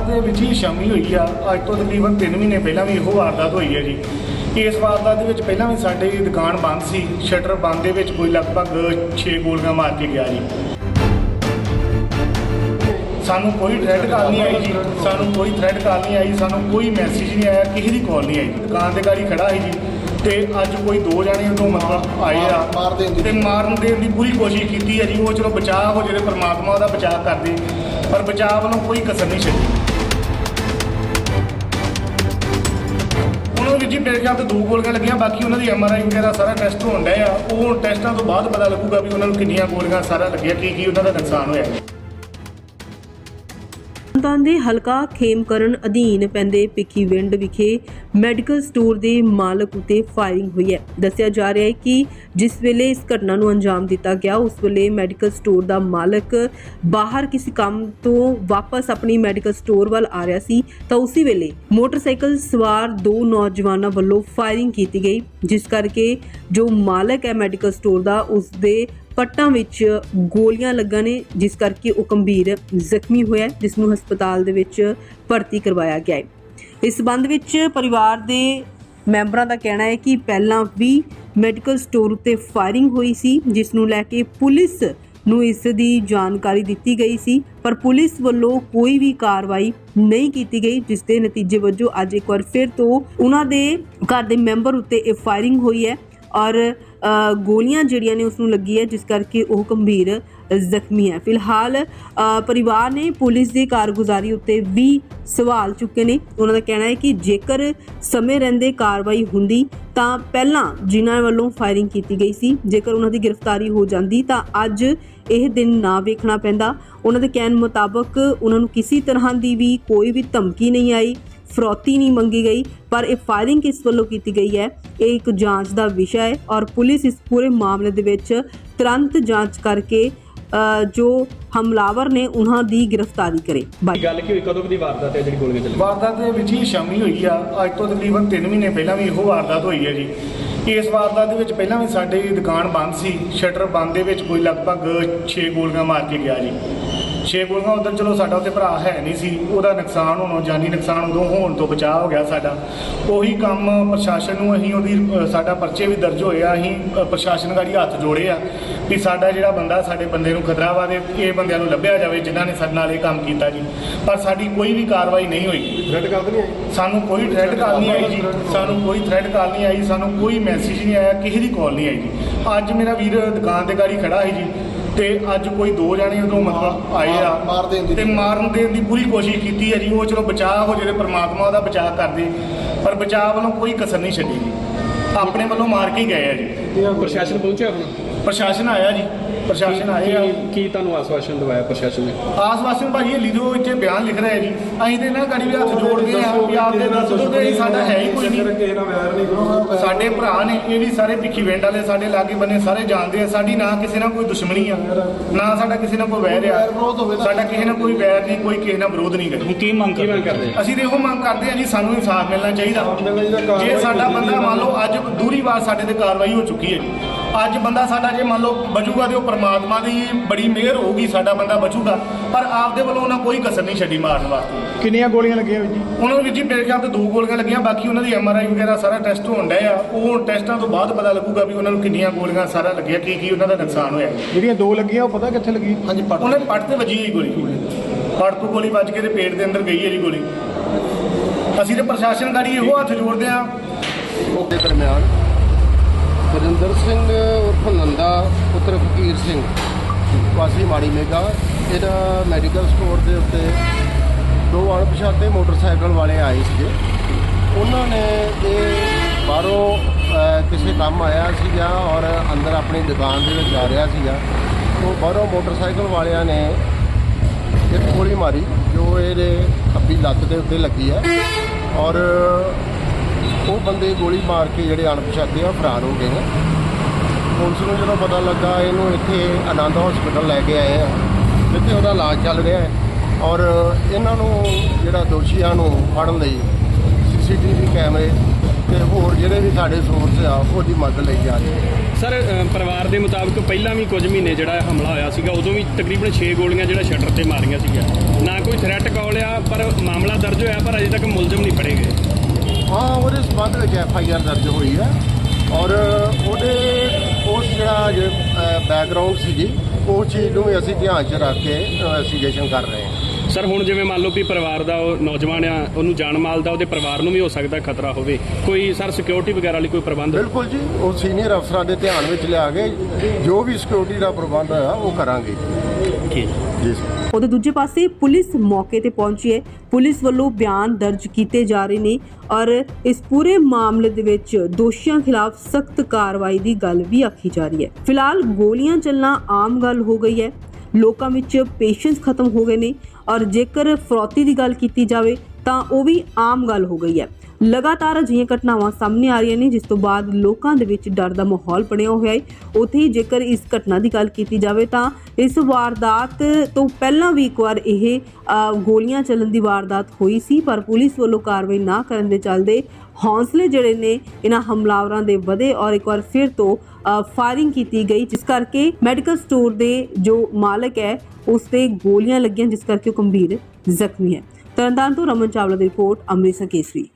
ਦੇ ਵਿੱਚ ਹੀ ਸ਼ਾਮੀ ਹੋਈ ਆ। ਅੱਜ ਤੋਂ ਤਕਰੀਬਨ 3 ਮਹੀਨੇ ਪਹਿਲਾਂ ਵੀ ਇਹੋ ਵਾਰਦਾਤ ਹੋਈ ਹੈ ਜੀ। ਇਸ ਵਾਰਦਾਤ ਦੇ ਵਿੱਚ ਪਹਿਲਾਂ ਵੀ ਸਾਡੇ ਦੁਕਾਨ ਬੰਦ ਸੀ। ਸ਼ਟਰ ਬੰਦ ਦੇ ਵਿੱਚ ਕੋਈ ਲਗਭਗ 6 ਗੋਲੀਆਂ ਮਾਰ ਕੇ ਗਿਆ ਜੀ। ਸਾਨੂੰ ਕੋਈ ਥ੍ਰੈਡ ਕਾਲ ਨਹੀਂ ਆਈ ਜੀ। ਸਾਨੂੰ ਕੋਈ ਥ੍ਰੈਡ ਕਾਲ ਨਹੀਂ ਆਈ। ਸਾਨੂੰ ਕੋਈ ਮੈਸੇਜ ਨਹੀਂ ਆਇਆ। ਕਿਸੇ ਦੀ ਕਾਲ ਨਹੀਂ ਆਈ ਦੁਕਾਨ ਤੇ ਗਾੜੀ ਖੜਾ ਸੀ ਜੀ। ਤੇ ਅੱਜ ਕੋਈ ਦੋ ਜਣੇ ਉਦੋਂ ਮਤਲਬ ਆਏ ਆ। ਮਾਰ ਦੇਣ ਦੀ। ਤੇ ਮਾਰਨ ਦੇਣ ਦੀ ਪੂਰੀ ਕੋਸ਼ਿਸ਼ ਕੀਤੀ ਹੈ ਜੀ। ਉਹ ਚਲੋ ਬਚਾਅ ਹੋ ਜਿਹੜੇ ਪਰਮਾਤਮਾ ਉਹਦਾ ਬਚਾਅ ਕਰਦੇ ਪਰ ਬਚਾਅ ਵੱਲੋਂ ਕੋਈ ਕਸਰ ਨਹੀਂ ਛੱਡੀ। ਜੀ, ਮੇਰੇ ਖਿਆਲ ਤੇ ਦੋ ਗੋਲੀਆਂ ਲੱਗੀਆਂ, ਬਾਕੀ ਉਹਨਾਂ ਦੀ ਐਮ ਆਰ ਆਈ ਵਗੈਰਾ ਸਾਰਾ ਟੈਸਟ ਹੋਣ ਡਿਆ ਉਹ ਟੈਸਟਾਂ ਤੋਂ ਬਾਅਦ ਪਤਾ ਲੱਗੂਗਾ ਵੀ ਉਹਨਾਂ ਨੂੰ ਕਿੰਨੀਆਂ ਗੋਲੀਆਂ ਸਾਰਾ ਲੱਗਿਆ ਕੀ ਕੀ ਉਹਨਾਂ ਦਾ ਨੁਕਸਾਨ ਹੋਇਆ। ਤਰਨਤਾਰਨ ਦੇ ਹਲਕਾ ਖੇਮਕਰਨ ਅਧੀਨ ਪੈਂਦੇ ਪਿੱਖੀਵਿੰਡ ਵਿਖੇ ਮੈਡੀਕਲ ਸਟੋਰ ਦੇ ਮਾਲਕ ਉਤੇ ਫਾਇਰਿੰਗ ਹੋਈ ਹੈ। ਦੱਸਿਆ ਜਾ ਰਿਹਾ ਹੈ ਕਿ ਜਿਸ ਵੇਲੇ ਇਸ ਘਟਨਾ ਨੂੰ ਅੰਜਾਮ ਦਿੱਤਾ ਗਿਆ, ਉਸ ਵੇਲੇ ਮੈਡੀਕਲ ਸਟੋਰ ਦਾ ਮਾਲਕ ਬਾਹਰ ਕਿਸੇ ਕੰਮ ਤੋਂ ਵਾਪਸ ਆਪਣੀ ਮੈਡੀਕਲ ਸਟੋਰ ਵੱਲ ਆ ਰਿਹਾ ਸੀ, ਤਾਂ ਉਸੇ ਵੇਲੇ ਮੋਟਰਸਾਈਕਲ ਸਵਾਰ ਦੋ ਨੌਜਵਾਨਾਂ ਵੱਲੋਂ ਫਾਇਰਿੰਗ ਕੀਤੀ ਗਈ, ਜਿਸ ਕਰਕੇ ਜੋ ਮਾਲਕ ਹੈ ਮੈਡੀਕਲ ਸਟੋਰ ਦਾ, ਉਸ ਦੇ ਪੱਟਾਂ ਵਿੱਚ ਗੋਲੀਆਂ ਲੱਗਾਂ ਨੇ, ਜਿਸ ਕਰਕੇ ਉਹ ਗੰਭੀਰ ਜ਼ਖਮੀ ਹੋਇਆ ਜਿਸ ਨੂੰ ਹਸਪਤਾਲ ਦੇ ਵਿੱਚ ਭਰਤੀ ਕਰਵਾਇਆ ਗਿਆ ਹੈ। ਇਸ ਸੰਬੰਧ ਵਿੱਚ ਪਰਿਵਾਰ ਦੇ ਮੈਂਬਰਾਂ ਦਾ ਕਹਿਣਾ ਹੈ ਕਿ ਪਹਿਲਾਂ ਵੀ ਮੈਡੀਕਲ ਸਟੋਰ ਉੱਤੇ ਫਾਇਰਿੰਗ ਹੋਈ ਸੀ, ਜਿਸ ਨੂੰ ਲੈ ਕੇ ਪੁਲਿਸ ਨੂੰ ਇਸ ਦੀ ਜਾਣਕਾਰੀ ਦਿੱਤੀ ਗਈ ਸੀ, ਪਰ ਪੁਲਿਸ ਵੱਲੋਂ ਕੋਈ ਵੀ ਕਾਰਵਾਈ ਨਹੀਂ ਕੀਤੀ ਗਈ, ਜਿਸ ਦੇ ਨਤੀਜੇ ਵਜੋਂ ਅੱਜ ਇੱਕ ਵਾਰ ਫਿਰ ਤੋਂ ਉਹਨਾਂ ਦੇ ਘਰ ਦੇ ਮੈਂਬਰ ਉੱਤੇ ਇਹ ਫਾਇਰਿੰਗ ਹੋਈ ਹੈ ਔਰ ਗੋਲੀਆਂ ਜਿਹੜੀਆਂ ਨੇ ਉਸ ਨੂੰ ਲੱਗੀ ਹੈ ਜਿਸ ਕਰਕੇ ਉਹ ਗੰਭੀਰ ਜ਼ਖਮੀ ਹੈ। ਫਿਲਹਾਲ ਪਰਿਵਾਰ ਨੇ ਪੁਲਿਸ ਦੀ ਕਾਰਗੁਜ਼ਾਰੀ ਉੱਤੇ ਵੀ ਸਵਾਲ ਚੁੱਕੇ ਨੇ। ਉਹਨਾਂ ਦਾ ਕਹਿਣਾ ਹੈ ਕਿ ਜੇਕਰ ਸਮੇਂ ਰਹਿੰਦੇ ਕਾਰਵਾਈ ਹੁੰਦੀ, ਤਾਂ ਪਹਿਲਾਂ ਜਿਨ੍ਹਾਂ ਵੱਲੋਂ ਫਾਇਰਿੰਗ ਕੀਤੀ ਗਈ ਸੀ, ਜੇਕਰ ਉਹਨਾਂ ਦੀ ਗ੍ਰਿਫਤਾਰੀ ਹੋ ਜਾਂਦੀ, ਤਾਂ ਅੱਜ ਇਹ ਦਿਨ ਨਾ ਵੇਖਣਾ ਪੈਂਦਾ। ਉਹਨਾਂ ਦੇ ਕਹਿਣ ਮੁਤਾਬਕ, ਉਹਨਾਂ ਨੂੰ ਕਿਸੇ ਤਰ੍ਹਾਂ ਦੀ ਵੀ ਕੋਈ ਵੀ ਧਮਕੀ ਨਹੀਂ ਆਈ। ਫਰੌਤੀ ਨਹੀਂ ਮੰਗੀ ਗਈ ਪਰ ਇਹ ਫਾਇਰਿੰਗ ਕਿਸ ਵੱਲੋਂ ਕੀਤੀ ਗਈ ਹੈ? ਇਹ ਇੱਕ ਜਾਂਚ ਦਾ ਵਿਸ਼ਾ ਹੈ ਔਰ ਪੁਲਿਸ ਇਸ ਪੂਰੇ ਮਾਮਲੇ ਦੇ ਵਿੱਚ ਤੁਰੰਤ ਜਾਂਚ ਕਰਕੇ ਜੋ ਹਮਲਾਵਰ ਨੇ ਉਹਨਾਂ ਦੀ ਗ੍ਰਿਫਤਾਰੀ ਕਰੇ। ਬਾਈ ਗੱਲ ਕੀ ਹੋਈ? ਕਦੋਂ ਦੀ ਵਾਰਦਾਤ ਹੈ ਜਿਹੜੀ ਗੋਲੀਆਂ ਚੱਲੀ ਵਾਰਦਾਤ ਦੇ ਵਿੱਚ ਹੀ ਸ਼ਾਮੀ ਹੋਈ ਆ। ਅੱਜ ਤੋਂ ਤਕਰੀਬਨ 3 ਮਹੀਨੇ ਪਹਿਲਾਂ ਵੀ ਇਹੋ ਵਾਰਦਾਤ ਹੋਈ ਹੈ ਜੀ। ਇਸ ਵਾਰਦਾਤ ਦੇ ਵਿੱਚ ਪਹਿਲਾਂ ਵੀ ਸਾਡੇ ਦੁਕਾਨ ਬੰਦ ਸੀ। ਸ਼ਟਰ ਬੰਦ ਦੇ ਵਿੱਚ ਕੋਈ ਲਗਭਗ 6 ਗੋਲੀਆਂ ਮਾਰ ਕੇ ਗਿਆ ਜੀ। 6 ਗੋਲੀਆਂ ਉਧਰ ਚਲੋ ਸਾਡਾ ਉੱਤੇ ਭਰਾ ਹੈ ਨਹੀਂ ਸੀ ਉਹਦਾ ਨੁਕਸਾਨ ਹੋਣੋਂ ਜਾਨੀ ਨੁਕਸਾਨ ਉਦੋਂ ਹੋਣ ਤੋਂ ਬਚਾਅ ਹੋ ਗਿਆ ਸਾਡਾ। ਉਹੀ ਕੰਮ ਪ੍ਰਸ਼ਾਸਨ ਨੂੰ ਅਸੀਂ ਉਹਦੀ ਸਾਡਾ ਪਰਚੇ ਵੀ ਦਰਜ ਹੋਏ ਆ ਅਸੀਂ ਪ੍ਰਸ਼ਾਸਨ ਗਾੜੀ ਹੱਥ ਜੋੜੇ ਆ ਵੀ ਸਾਡਾ ਜਿਹੜਾ ਬੰਦਾ ਸਾਡੇ ਬੰਦੇ ਨੂੰ ਖਤਰਾ ਵਾ ਇਹ ਬੰਦਿਆਂ ਨੂੰ ਲੱਭਿਆ ਜਾਵੇ ਜਿਨ੍ਹਾਂ ਨੇ ਸਾਡੇ ਨਾਲ ਇਹ ਕੰਮ ਕੀਤਾ ਜੀ। ਪਰ ਸਾਡੀ ਕੋਈ ਵੀ ਕਾਰਵਾਈ ਨਹੀਂ ਹੋਈ। ਥ੍ਰੈਡ ਕਾਲ ਨਹੀਂ ਆਈ? ਸਾਨੂੰ ਕੋਈ ਥ੍ਰੈਡ ਕਾਲ ਨਹੀਂ ਆਈ ਜੀ। ਸਾਨੂੰ ਕੋਈ ਥ੍ਰੈਡ ਕਾਲ ਨਹੀਂ ਆਈ ਸਾਨੂੰ ਕੋਈ ਮੈਸੇਜ ਨਹੀਂ ਆਇਆ ਕਿਸੇ ਦੀ ਕਾਲ ਨਹੀਂ ਆਈ ਜੀ। ਅੱਜ ਮੇਰਾ ਵੀਰ ਦੁਕਾਨ ਤੇ ਗਾੜੀ ਖੜਾ ਹੈ ਜੀ। ਤੇ ਅੱਜ ਕੋਈ ਦੋ ਜਣੇ ਉਦੋਂ ਮਤਲਬ ਆਏ ਆ ਮਾਰ- ਦੇਣ ਦੀ। ਤੇ ਮਾਰਨ ਦੇਣ ਦੀ ਪੂਰੀ ਕੋਸ਼ਿਸ਼ ਕੀਤੀ ਹੈ ਜੀ। ਉਹ ਚਲੋ ਬਚਾਅ ਹੋ ਜਿਹੜੇ ਪਰਮਾਤਮਾ ਉਹਦਾ ਬਚਾਅ ਕਰਦੇ। ਪਰ ਬਚਾਅ ਵੱਲੋਂ ਕੋਈ ਕਸਰ ਨਹੀਂ ਛੱਡੀ ਜੀ। ਆਪਣੇ ਵੱਲੋਂ ਮਾਰ ਕੇ ਗਏ ਆ ਜੀ। ਪ੍ਰਸ਼ਾਸਨ ਪਹੁੰਚਿਆ ਹੁਣ? ਪ੍ਰਸ਼ਾਸਨ ਆਇਆ ਜੀ ਪ੍ਰਸ਼ਾਸਨ ਆਏ ਆ ਕੀ- ਕੀ ਤੁਹਾਨੂੰ ਆਸਵਾਸ਼ਨ ਦਵਾਇਆ ਪ੍ਰਸ਼ਾਸਨ ਨੇ? ਆਸ ਵਾਸਨ ਭਾਜੀ ਇਹ ਲਿਖੋ ਇੱਥੇ ਬਿਆਨ ਲਿਖ ਰਿਹਾ ਜੀ। ਅਸੀਂ ਤੇ ਇਹਨਾਂ ਗਾੜੀ ਵੀ ਹੱਥ ਜੋੜਦੇ ਆ ਵੀ ਆਪਦੇ ਦੱਸ ਕਿ ਸਾਡਾ ਹੈ ਹੀ ਕੋਈ ਨਹੀਂ। ਕਿਸੇ ਨਾਲ ਵੈਰ ਨਹੀਂ। ਕਰੋ ਸਾਡੇ ਭਰਾ ਨੇ ਇਹ ਵੀ ਸਾਰੇ ਭਿੱਖੀ ਵਿੰਡ ਵਾਲੇ ਸਾਡੇ ਲਾਗੇ ਬੰਨੇ ਸਾਰੇ ਜਾਣਦੇ ਆ ਸਾਡੀ ਨਾ ਕਿਸੇ ਨਾਲ ਕੋਈ ਦੁਸ਼ਮਣੀ ਆ ਨਾ ਸਾਡਾ ਕਿਸੇ ਨਾਲ ਕੋਈ ਵੈਰ ਆ ਸਾਡਾ ਕਿਸੇ ਨਾਲ ਕੋਈ ਵੈਰ ਨਹੀਂ ਕੋਈ ਕਿਸੇ ਨਾਲ ਵਿਰੋਧ ਨਹੀਂ ਗਾ ਕੀ ਮੰਗ ਕੀ ਮੰਗ ਕਰਦੇ? ਅਸੀਂ ਤੇ ਇਹੋ ਮੰਗ ਕਰਦੇ ਆ ਜੀ ਸਾਨੂੰ ਇਨਸਾਫ ਮਿਲਣਾ ਚਾਹੀਦਾ। ਜੇ ਸਾਡਾ ਬੰਦਾ ਮੰਨ ਲਓ ਅੱਜ ਦੂਰੀ ਵਾਰ ਸਾਡੇ ਤੇ ਕਾਰਵਾਈ ਹੋ ਚੁੱਕੀ ਹੈ ਜੀ। ਅੱਜ ਬੰਦਾ ਸਾਡਾ ਜੇ ਮੰਨ ਲਓ ਬਚੂਗਾ ਤੇ ਉਹ ਪ੍ਰਮਾਤਮਾ ਦੀ ਬੜੀ ਮਿਹਰ ਹੋਊਗੀ ਸਾਡਾ ਬੰਦਾ ਬਚੂਗਾ। ਪਰ ਆਪਦੇ ਵੱਲੋਂ ਉਹਨਾਂ ਕੋਈ ਕਸਰ ਨਹੀਂ ਛੱਡੀ ਮਾਰਨ ਵਾਸਤੇ। ਕਿੰਨੀਆਂ ਗੋਲੀਆਂ ਲੱਗੀਆਂ ਵੀਰ ਜੀ? ਉਹਨਾਂ ਨੂੰ ਵੀ ਜੀ ਮੇਰੇ ਖਿਆਲ ਤੇ ਦੋ ਗੋਲੀਆਂ ਲੱਗੀਆਂ ਬਾਕੀ ਉਹਨਾਂ ਦੀ ਐਮਆਰਆਈ ਵਗੈਰਾ ਸਾਰਾ ਟੈਸਟ ਹੋਣ ਡਿਆ ਆ। ਉਹ ਟੈਸਟਾਂ ਤੋਂ ਬਾਅਦ ਪਤਾ ਲੱਗੂਗਾ ਵੀ ਉਹਨਾਂ ਨੂੰ ਕਿੰਨੀਆਂ ਗੋਲੀਆਂ ਸਾਰਾ ਲੱਗਿਆ ਕੀ ਕੀ ਉਹਨਾਂ ਦਾ ਨੁਕਸਾਨ ਹੋਇਆ। ਜਿਹੜੀਆਂ ਦੋ ਲੱਗੀਆਂ ਉਹ ਪਤਾ ਕਿੱਥੇ ਲੱਗੀ? ਹਾਂਜੀ ਪੜ ਉਹਨੇ ਪੱਟ ਤੇ ਵੱਜੀ ਹੋਈ ਗੋਲੀ। ਪੱਟ ਤੋਂ ਗੋਲੀ ਵੱਜ ਕੇ ਤੇ ਪੇਟ ਦੇ ਅੰਦਰ ਗਈ ਹੈ ਜੀ ਗੋਲੀ। ਅਸੀਂ ਤੇ ਪ੍ਰਸ਼ਾਸਨ ਗਾੜੀ ਇਹੋ ਹੱਥ ਜੋੜਦੇ ਆ ਦੇ ਦਰਮਿਆਨ ਬਰਿੰਦਰ ਸਿੰਘ ਉਰਫ ਨੰਦਾ, ਪੁੱਤਰ ਫਕੀਰ ਸਿੰਘ। ਵਾਸੀ ਮਾੜੀ ਮੇਗਾ, ਇਹਦਾ ਮੈਡੀਕਲ ਸਟੋਰ ਦੇ ਉੱਤੇ ਦੋ ਅਣਪਛਾਤੇ ਮੋਟਰਸਾਈਕਲ ਵਾਲੇ ਆਏ ਸੀਗੇ। ਉਹਨਾਂ ਨੇ ਇਹ ਬਾਹਰੋਂ ਕਿਸੇ ਕੰਮ ਆਇਆ ਸੀਗਾ ਔਰ ਅੰਦਰ ਆਪਣੀ ਦੁਕਾਨ ਦੇ ਵਿੱਚ ਜਾ ਰਿਹਾ ਸੀਗਾ। ਉਹ ਬਾਹਰੋਂ ਮੋਟਰਸਾਈਕਲ ਵਾਲਿਆਂ ਨੇ ਇੱਕ ਗੋਲੀ ਮਾਰੀ, ਜੋ ਇਹਦੇ ਖੱਬੀ ਲੱਤ ਦੇ ਉੱਤੇ ਲੱਗੀ ਹੈ। ਔਰ ਉਹ ਬੰਦੇ ਗੋਲੀ ਮਾਰ ਕੇ ਜਿਹੜੇ ਅਣਪਛਾਤੇ ਆ, ਉਹ ਫਰਾਰ ਹੋ ਗਏ ਨੇ। ਪੁਲਿਸ ਨੂੰ ਜਦੋਂ ਪਤਾ ਲੱਗਾ, ਇਹਨੂੰ ਇੱਥੇ ਆਨੰਦ ਹਸਪੀਟਲ ਲੈ ਕੇ ਆਏ ਆ। ਜਿੱਥੇ ਉਹਦਾ ਇਲਾਜ ਚੱਲ ਰਿਹਾ ਹੈ। ਔਰ ਇਹਨਾਂ ਨੂੰ, ਜਿਹੜਾ ਦੋਸ਼ੀਆਂ ਨੂੰ ਫੜਨ ਲਈ ਸੀਸੀਟੀਵੀ ਕੈਮਰੇ ਤੇ ਹੋਰ ਜਿਹੜੇ ਵੀ ਸਾਡੇ ਸੋਰਸ ਆ, ਉਹਦੀ ਮਦਦ ਲਈ ਜਾ ਰਹੀ ਹੈ ਸਰ ਪਰਿਵਾਰ ਦੇ ਮੁਤਾਬਕ ਪਹਿਲਾਂ ਵੀ ਕੁਝ ਮਹੀਨੇ ਜਿਹੜਾ ਹਮਲਾ ਹੋਇਆ ਸੀਗਾ, ਉਦੋਂ ਵੀ ਤਕਰੀਬਨ 6 ਗੋਲੀਆਂ ਜਿਹੜਾ ਸ਼ਟਰ ਤੇ ਮਾਰੀਆਂ ਸੀਗੀਆਂ। ਨਾ ਕੋਈ ਥ੍ਰੈਟ ਕਾਲ ਆ, ਪਰ ਮਾਮਲਾ ਦਰਜ ਹੋਇਆ, ਪਰ ਅਜੇ ਤੱਕ ਮੁਲਜ਼ਮ ਨਹੀਂ ਫੜੇ ਗਏ। ਹਾਂ ਉਹਦੇ ਸਬੰਧ ਵਿੱਚ ਐਫ ਆਈ ਆਰ ਦਰਜ ਹੋਈ ਹੈ। ਔਰ ਉਹਦੇ ਉਸ ਜਿਹੜਾ ਬੈਕਗ੍ਰਾਉਂਡ ਸੀਗੀ ਉਹ ਚੀਜ਼ ਨੂੰ ਅਸੀਂ ਧਿਆਨ 'ਚ ਰੱਖ ਕੇ ਇਨਵੈਸਟੀਗੇਸ਼ਨ ਕਰ ਰਹੇ ਹਾਂ। ਸਰ ਹੁਣ ਜਿਵੇਂ ਮੰਨ ਲਓ ਵੀ ਪਰਿਵਾਰ ਦਾ ਉਹ ਨੌਜਵਾਨ ਆ ਉਹਨੂੰ ਜਾਨ ਮਾਲ ਦਾ ਉਹਦੇ ਪਰਿਵਾਰ ਨੂੰ ਵੀ ਹੋ ਸਕਦਾ ਖਤਰਾ ਹੋਵੇ। ਕੋਈ ਸਰ ਸਿਕਿਉਰਿਟੀ ਵਗੈਰਾ ਲਈ ਕੋਈ ਪ੍ਰਬੰਧ? ਬਿਲਕੁਲ ਜੀ ਉਹ ਸੀਨੀਅਰ ਅਫਸਰਾਂ ਦੇ ਧਿਆਨ ਵਿੱਚ ਲਿਆ ਕੇ ਜੋ ਵੀ ਸਿਕਿਉਰਿਟੀ ਦਾ ਪ੍ਰਬੰਧ ਹੋਇਆ ਉਹ ਕਰਾਂਗੇ। ਠੀਕ ਜੀ ਸਰ ਉਹਦੇ ਦੂਜੇ ਪਾਸੇ ਪੁਲਿਸ ਮੌਕੇ ਤੇ ਪਹੁੰਚੀ ਹੈ। ਪੁਲਿਸ ਵੱਲੋਂ ਬਿਆਨ ਦਰਜ ਕੀਤੇ ਜਾ ਰਹੇ ਨੇ ਔਰ ਇਸ ਪੂਰੇ ਮਾਮਲੇ ਦੇ ਵਿੱਚ ਦੋਸ਼ੀਆਂ ਖਿਲਾਫ ਸਖਤ ਕਾਰਵਾਈ ਦੀ ਗੱਲ ਵੀ ਆਖੀ ਜਾ ਰਹੀ ਹੈ। ਫਿਲਹਾਲ ਗੋਲੀਆਂ ਚੱਲਣਾ ਆਮ ਗੱਲ ਹੋ ਗਈ ਹੈ। ਲੋਕਾਂ ਵਿੱਚ ਪੇਸ਼ੈਂਸ ਖਤਮ ਹੋ ਗਏ ਨੇ ਔਰ ਜੇਕਰ ਫਰੋਤੀ ਦੀ ਗੱਲ ਕੀਤੀ ਜਾਵੇ ਤਾਂ ਉਹ ਵੀ ਆਮ ਗੱਲ ਹੋ ਗਈ ਹੈ। ਲਗਾਤਾਰ ਅਜਿਹੀਆਂ ਘਟਨਾਵਾਂ ਸਾਹਮਣੇ ਆ ਰਹੀਆਂ ਨੇ, ਜਿਸ ਤੋਂ ਬਾਅਦ ਲੋਕਾਂ ਦੇ ਵਿੱਚ ਡਰ ਦਾ ਮਾਹੌਲ ਬਣਿਆ ਹੋਇਆ ਹੈ। ਉੱਥੇ ਹੀ ਜੇਕਰ ਇਸ ਘਟਨਾ ਦੀ ਗੱਲ ਕੀਤੀ ਜਾਵੇ ਤਾਂ ਇਸ ਵਾਰਦਾਤ ਤੋਂ ਪਹਿਲਾਂ ਵੀ ਇੱਕ ਵਾਰ ਇਹ ਗੋਲੀਆਂ ਚੱਲਣ ਦੀ ਵਾਰਦਾਤ ਹੋਈ ਸੀ, ਪਰ ਪੁਲਿਸ ਵੱਲੋਂ ਕਾਰਵਾਈ ਨਾ ਕਰਨ ਦੇ ਚੱਲਦੇ ਹੌਸਲੇ ਜਿਹੜੇ ਨੇ, ਇਹਨਾਂ ਹਮਲਾਵਰਾਂ ਦੇ ਵਧੇ ਔਰ ਇੱਕ ਵਾਰ ਫਿਰ ਤੋਂ ਫਾਇਰਿੰਗ ਕੀਤੀ ਗਈ, ਜਿਸ ਕਰਕੇ ਮੈਡੀਕਲ ਸਟੋਰ ਦੇ ਜੋ ਮਾਲਕ ਹੈ, ਉਸ ਤੇ ਗੋਲੀਆਂ ਲੱਗੀਆਂ, ਜਿਸ ਕਰਕੇ ਉਹ ਗੰਭੀਰ ਜ਼ਖਮੀ ਹੈ। ਤਰਨਤਾਰਨ ਤੋਂ ਰਮਨ ਚਾਵਲਾ ਦੀ ਰਿਪੋਰਟ ਅੰਮ੍ਰਿਤਸਰ ਕੇਸਰੀ।